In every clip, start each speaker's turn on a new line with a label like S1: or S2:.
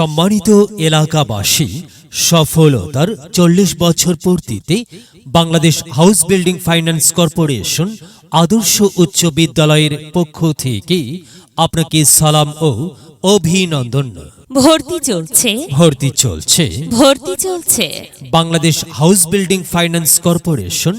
S1: সম্মানিত এলাকাবাসী সফলতার চল্লিশ বছর পূর্তিতে Bangladesh house building finance corporation আদর্শ উচ্চ বিদ্যালয়ের পক্ষ থেকে আপনাকে সালাম ও অভিনন্দন।
S2: ভর্তি চলছে।
S1: ভর্তি চলছে।
S2: ভর্তি চলছে।
S1: Bangladesh house building finance corporation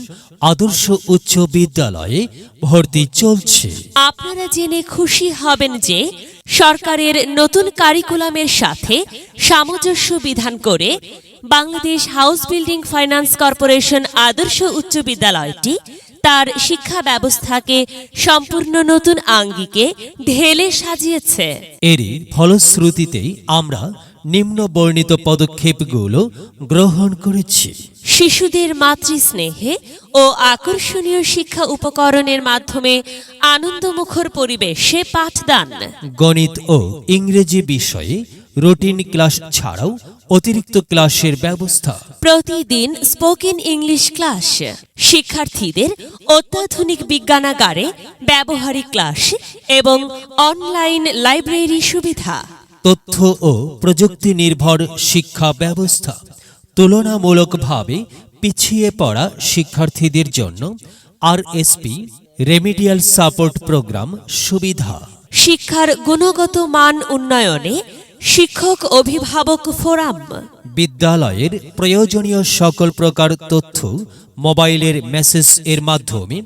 S1: আদর্শ উচ্চ বিদ্যালয়ে ভর্তি চলছে।
S2: আপনারা জেনে খুশি হবেন যে সরকারের নতুন কারিকুলামের সাথে সামঞ্জস্য বিধান করে Bangladesh house building finance corporation আদর্শ উচ্চ বিদ্যালয়টি তার শিক্ষা ব্যবস্থাকে সম্পূর্ণ নতুন আঙ্গিকে ঢেলে সাজিয়েছে।
S1: এরই ফলশ্রুতিতেই আমরা নিম্ন বর্ণিত পদক্ষেপগুলো গ্রহণ করেছি।
S2: শিশুদের মাতৃস্নেহে ও আকর্ষণীয় শিক্ষা উপকরণের মাধ্যমে আনন্দমুখর পরিবেশে পাঠদান।
S1: গণিত ও ইংরেজি বিষয়ে রুটিন ক্লাস ছাড়াও অতিরিক্ত ক্লাসের ব্যবস্থা।
S2: প্রতিদিন স্পোকেন ইংলিশ ক্লাস। শিক্ষার্থীদের অত্যাধুনিক বিজ্ঞানাগারে ব্যবহারিক ক্লাস এবং অনলাইন লাইব্রেরি সুবিধা।
S1: তথ্য ও প্রযুক্তি নির্ভর শিক্ষা ব্যবস্থা। তুলনামূলকভাবে পিছিয়ে পড়া শিক্ষার্থীদের জন্য আরএসপি রেমিডিয়াল সাপোর্ট প্রোগ্রাম সুবিধা।
S2: শিক্ষার গুণগত মান উন্নয়নে শিক্ষক অভিভাবক ফোরাম।
S1: বিদ্যালয়ের প্রয়োজনীয় সকল প্রকার তথ্য মোবাইলের মেসেজ এর মাধ্যমে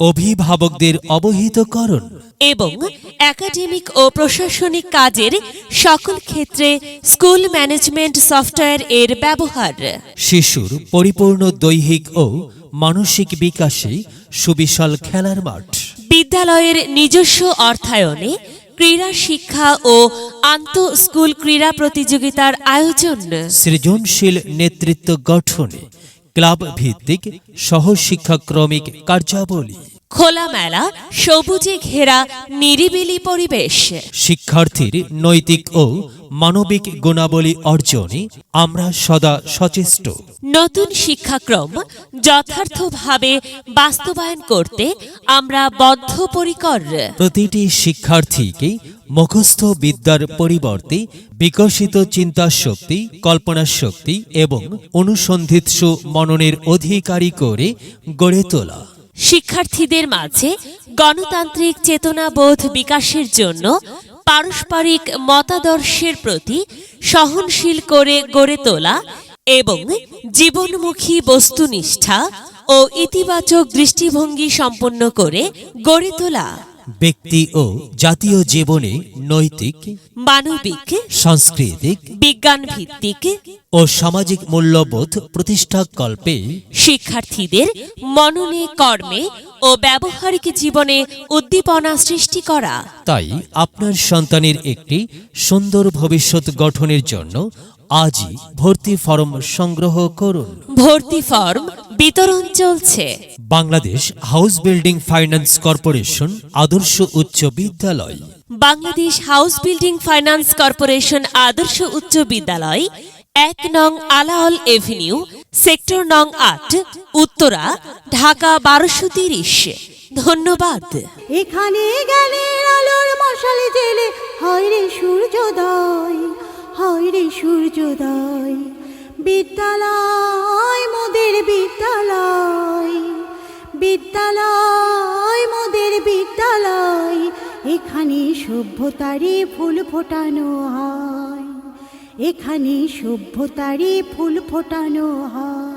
S1: অভিভাবকদের অবহিতকরণ
S2: এবং একাডেমিক ও প্রশাসনিক কাজের সকল ক্ষেত্রে স্কুল ম্যানেজমেন্ট সফটওয়্যার এর ব্যবহার।
S1: শিশুর পরিপূর্ণ দৈহিক ও মানসিক বিকাশে সুবিশাল খেলার মাঠ।
S2: বিদ্যালয়ের নিজস্ব অর্থায়নে ক্রীড়া শিক্ষা ও আন্ত স্কুল ক্রীড়া প্রতিযোগিতার আয়োজন।
S1: সৃজনশীল নেতৃত্ব গঠনে ক্লাব ভিত্তিক সহশিক্ষাক্রমিক কার্যাবলী।
S2: খোলামেলা সবুজে ঘেরা নিরিবিলি পরিবেশ।
S1: শিক্ষার্থীর নৈতিক ও মানবিক গুণাবলী অর্জনে আমরা সদা সচেষ্ট।
S2: নতুন শিক্ষাক্রম যথার্থভাবে বাস্তবায়ন করতে আমরা বদ্ধপরিকর।
S1: প্রতিটি শিক্ষার্থীকে মুখস্থ বিদ্যার পরিবর্তে বিকশিত চিন্তা শক্তি কল্পনা শক্তি এবং অনুসন্ধিৎসু মননের অধিকারী করে গড়ে তোলা।
S2: শিক্ষার্থীদের মাঝে গণতান্ত্রিক চেতনাবোধ বিকাশের জন্য পারস্পরিক মতাদর্শের প্রতি সহনশীল করে গড়ে তোলা এবং জীবনমুখী বস্তুনিষ্ঠা ও ইতিবাচক দৃষ্টিভঙ্গি সম্পন্ন করে গড়ে তোলা।
S1: ব্যক্তি ও জাতীয় জীবনে নৈতিক
S2: মানবিক
S1: সাংস্কৃতিক
S2: বিজ্ঞান ভিত্তিক
S1: ও সামাজিক মূল্যবোধ প্রতিষ্ঠাকল্পে
S2: শিক্ষার্থীদের মননে কর্মে ও ব্যবহারিক জীবনে উদ্দীপনা সৃষ্টি করা।
S1: তাই আপনার সন্তানের একটি সুন্দর ভবিষ্যৎ গঠনের জন্য আজই ভর্তি ফরম সংগ্রহ করুন।
S2: ভর্তি ফর্ম বিতরণ চলছে।
S1: Bangladesh house building finance corporation আদর্শ উচ্চ বিদ্যালয়।
S2: Bangladesh house building finance corporation আদর্শ উচ্চ বিদ্যালয় এক নং আলাওল এভিনিউ সেক্টর নং আট উত্তরা ঢাকা বারোশো তিরিশ। ধন্যবাদ।
S3: এখানে গেলে আলোর মশালে জেলে হয় রে সূর্যোদয়। রে সূর্যোদয়। বিদ্যালয় মোদের বিদ্যালয়। বিদ্যালয় মোদের বিদ্যালয়। এখানে সভ্যতারে ফুল ফোটানো হয়। এখানে সভ্যতারে ফুল ফোটানো হয়।